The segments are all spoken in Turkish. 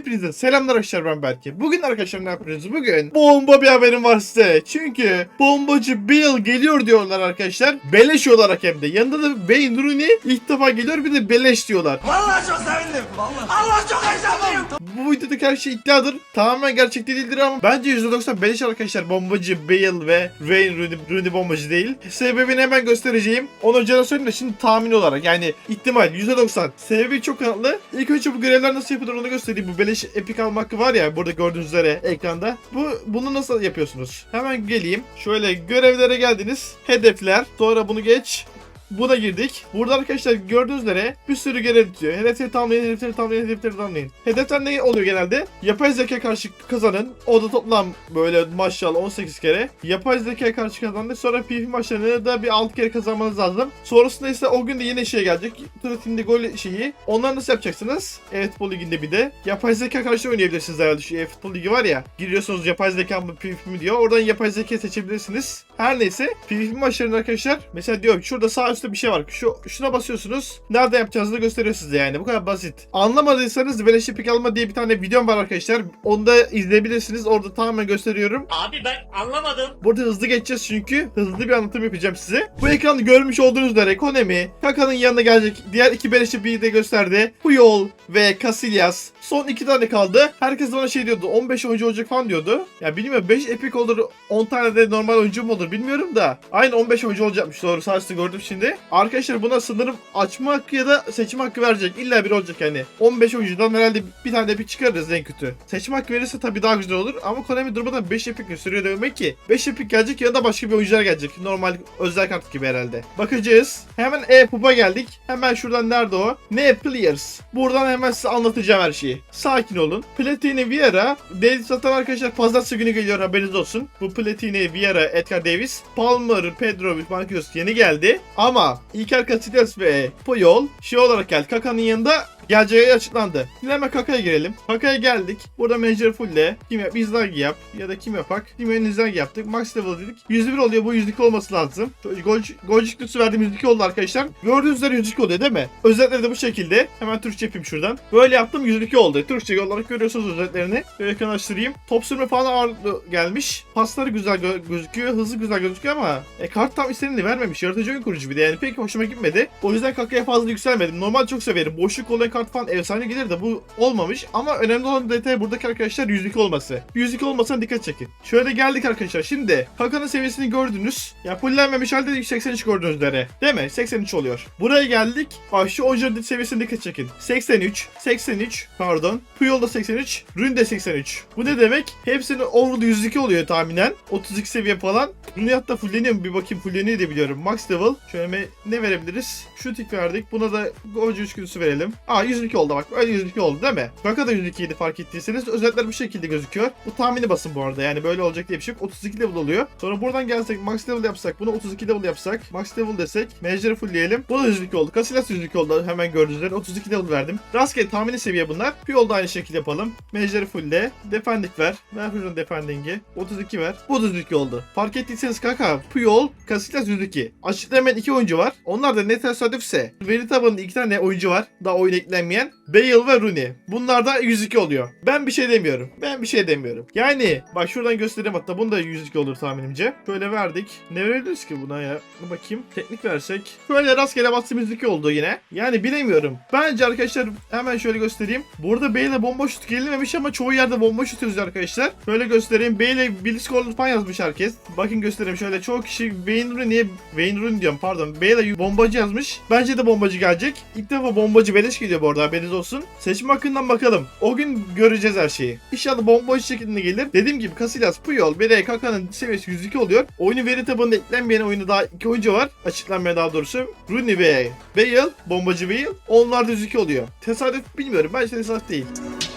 Hepinize selamlar arkadaşlar ben Berke. Bugün arkadaşlar ne yapıyoruz? Bugün bomba bir haberim var size. Çünkü bombacı Bill geliyor diyorlar arkadaşlar. Beleş olarak hem de. Yanında da Wayne Rooney ilk defa geliyor bir de beleş diyorlar. Vallahi çok sevindim. Vallahi. Allah çok heyecanlıyım. Bu videodaki her şey iddiadır. Tamamen gerçek değildir ama bence %90 beleş arkadaşlar bombacı Bale ve Wayne Rooney, Rooney bombacı değil. Sebebini hemen göstereceğim. Onu önceden söyleyeyim de şimdi tahmin olarak yani ihtimal %90. Sebebi çok kanıtlı. İlk önce bu görevler nasıl yapılır onu göstereyim. Bu beleş epik alma var ya burada gördüğünüz üzere ekranda. Bu bunu nasıl yapıyorsunuz? Hemen geleyim. Şöyle görevlere geldiniz. Hedefler. Sonra bunu geç. Buna girdik. Burada arkadaşlar gördüğünüz üzere bir sürü görev diyor. Hedefleri tamamlayın, hedefleri tamamlayın, hedefleri tamamlayın. Hedefler ne oluyor genelde? Yapay zeka karşı kazanın. O da toplam böyle maşallah 18 kere. Yapay zeka karşı kazandı. Sonra PvP maçlarını da bir 6 kere kazanmanız lazım. Sonrasında ise o gün de yine şey gelecek. Tratin'de gol şeyi. Onları nasıl yapacaksınız? Evet futbol liginde bir de. Yapay zeka karşı oynayabilirsiniz herhalde. Şu e-futbol ligi var ya. Giriyorsunuz yapay zeka mı PvP mi diyor. Oradan yapay zeka seçebilirsiniz. Her neyse. PvP maçlarında arkadaşlar. Mesela diyor şurada sağ üstte bir şey var. Şu şuna basıyorsunuz. Nerede yapacağınızı da gösteriyor size yani. Bu kadar basit. Anlamadıysanız beleşe pik alma diye bir tane videom var arkadaşlar. Onu da izleyebilirsiniz. Orada tamamen gösteriyorum. Abi ben anlamadım. Burada hızlı geçeceğiz çünkü hızlı bir anlatım yapacağım size. Bu ekranda görmüş olduğunuz üzere Konami, Kaka'nın yanına gelecek diğer iki beleşi bir de gösterdi. Puyol ve Casillas. Son iki tane kaldı. Herkes bana şey diyordu 15 oyuncu olacak falan diyordu. Ya bilmiyorum 5 epic olur 10 tane de normal oyuncu mu olur bilmiyorum da. Aynı 15 oyuncu olacakmış doğru üstte gördüm şimdi. Arkadaşlar buna sınırım açma hakkı ya da seçim hakkı verecek. İlla bir olacak yani. 15 oyuncudan herhalde bir tane epic çıkarırız en kötü. Seçim hakkı verirse tabii daha güzel olur ama Konami durmadan 5 epic gösteriyor demek ki. 5 epic gelecek ya da başka bir oyuncular gelecek. Normal özel kart gibi herhalde. Bakacağız. Hemen e-puba geldik. Hemen şuradan nerede o? Ne players? Buradan hemen size anlatacağım her şeyi. Sakin olun. Platini Vieira. Davis satan arkadaşlar pazartesi günü geliyor haberiniz olsun. Bu Platini Vieira, Edgar Davis. Palmer, Pedro, Marquinhos yeni geldi. Ama Iker Casillas ve Puyol şey olarak geldi. Kaka'nın yanında geleceği açıklandı. Şimdi hemen Kaka'ya girelim. Kaka'ya geldik. Burada Major Full'le kim yap? Izlagi yap. Ya da kim yapak? Kim Izlagi yaptık. Max level dedik. 101 oluyor. Bu 102 olması lazım. Gol, golcük lütfü verdiğim 102 oldu arkadaşlar. Gördüğünüz üzere 102 oluyor değil mi? Özetleri de bu şekilde. Hemen Türkçe yapayım şuradan. Böyle yaptım 102 oldu. Türkçe olarak görüyorsunuz özetlerini. Böyle yakınlaştırayım. Top sürme falan ağırlıklı gelmiş. Pasları güzel gö- gözüküyor. Hızı güzel gözüküyor ama e, kart tam istediğini vermemiş. Yaratıcı oyun kurucu bir de yani pek hoşuma gitmedi. O yüzden Kaka'ya fazla yükselmedim. Normal çok severim. Boşluk olan falan efsane gelir de bu olmamış. Ama önemli olan detay buradaki arkadaşlar 102 olması. 102 olmasına dikkat çekin. Şöyle geldik arkadaşlar. Şimdi Kaka'nın seviyesini gördünüz. Ya fullenmemiş halde 83 gördüğünüz üzere. Değil mi? 83 oluyor. Buraya geldik. Şu Ojer seviyesine dikkat çekin. 83, 83 pardon. Puyol da 83, Rune de 83. Bu ne demek? Hepsinin overall 102 oluyor tahminen. 32 seviye falan. Rune hatta fulleniyor mu? Bir bakayım fulleniyor diye biliyorum. Max level. Şöyle ne verebiliriz? Şu tik verdik. Buna da 3 güdüsü verelim. Aa 102 oldu bak. Öyle 102 oldu değil mi? Kaka da 102 idi fark ettiyseniz. Özetler bu şekilde gözüküyor. Bu tahmini basın bu arada. Yani böyle olacak diye bir şey yok. 32 level oluyor. Sonra buradan gelsek max level yapsak. Bunu 32 level yapsak. Max level desek. Major'ı fullleyelim. Bu da 102 oldu. Casillas 102 oldu. Hemen gördüğünüz üzere 32 level verdim. Rastgele tahmini seviye bunlar. Puyol da aynı şekilde yapalım. Major'ı fullle. Defending ver. Ver şuradan defending'i. 32 ver. Bu da 102 oldu. Fark ettiyseniz kaka. Puyol, Casillas 102. Açıkta iki oyuncu var. Onlar da ne tesadüfse. Veri tabanında iki tane oyuncu var. Daha oyun eklenmeyen. Bale ve Rooney. Bunlar da 102 oluyor. Ben bir şey demiyorum. Ben bir şey demiyorum. Yani bak şuradan göstereyim hatta bunu da 102 olur tahminimce. Şöyle verdik. Ne verebiliriz ki buna ya? Bakayım. Teknik versek. Şöyle rastgele bastım 102 oldu yine. Yani bilemiyorum. Bence arkadaşlar hemen şöyle göstereyim. Burada Bale'e bomba şut gelinmemiş ama çoğu yerde bomba şut yazıyor arkadaşlar. Şöyle göstereyim. Bale'e Billy Scorl'u falan yazmış herkes. Bakın göstereyim şöyle. Çoğu kişi Wayne Rooney'e Wayne Rooney diyorum pardon. Bale'e bombacı yazmış. Bence de bombacı gelecek. İlk defa bombacı beleş geliyor bu arada haberiniz olsun. Seçim hakkından bakalım. O gün göreceğiz her şeyi. İnşallah bombacı şeklinde gelir. Dediğim gibi Casillas, Puyol, Bele, Kaka'nın seviyesi 102 oluyor. Oyunun veri tabanında eklenmeyen oyunu daha iki oyuncu var. Açıklanmaya daha doğrusu. Rooney ve Bale, bombacı Bale. Onlar da 102 oluyor. Tesadüf bilmiyorum. Bence tesadüf değil.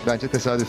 Bence tesadüf.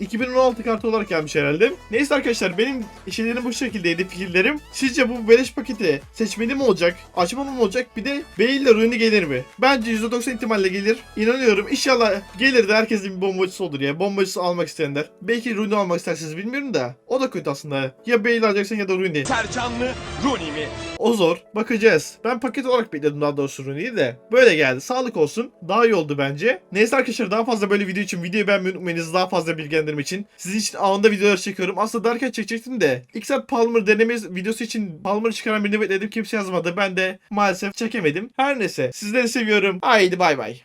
2016 kartı olarak gelmiş herhalde. Neyse arkadaşlar benim şeylerim bu şekildeydi fikirlerim. Sizce bu beleş paketi seçmeli mi olacak? Açmalı mı olacak? Bir de Bale ile Rooney gelir mi? Bence %90 ihtimalle gelir. İnanıyorum. İnşallah gelir de herkesin bir bombacısı olur ya. Bombacısı almak isteyenler. Belki Rooney almak isterseniz bilmiyorum da. O da kötü aslında. Ya Bale alacaksın ya da Rooney. Sercanlı Rooney mi? O zor. Bakacağız. Ben paket olarak bekledim daha doğrusu Rooney'i de. Böyle geldi. Sağlık olsun. Daha iyi oldu bence. Neyse arkadaşlar daha fazla böyle video için videoyu beğenmeyi unutmayınız. Daha fazla bilgilendirme için. Sizin için anında videolar çekiyorum. Aslında derken çekecektim de. Saat Palmer deneme videosu için Palmer'ı çıkaran birini bekledim. Kimse yazmadı. Ben de maalesef çekemedim. Her neyse. Sizleri seviyorum. Haydi bay bay.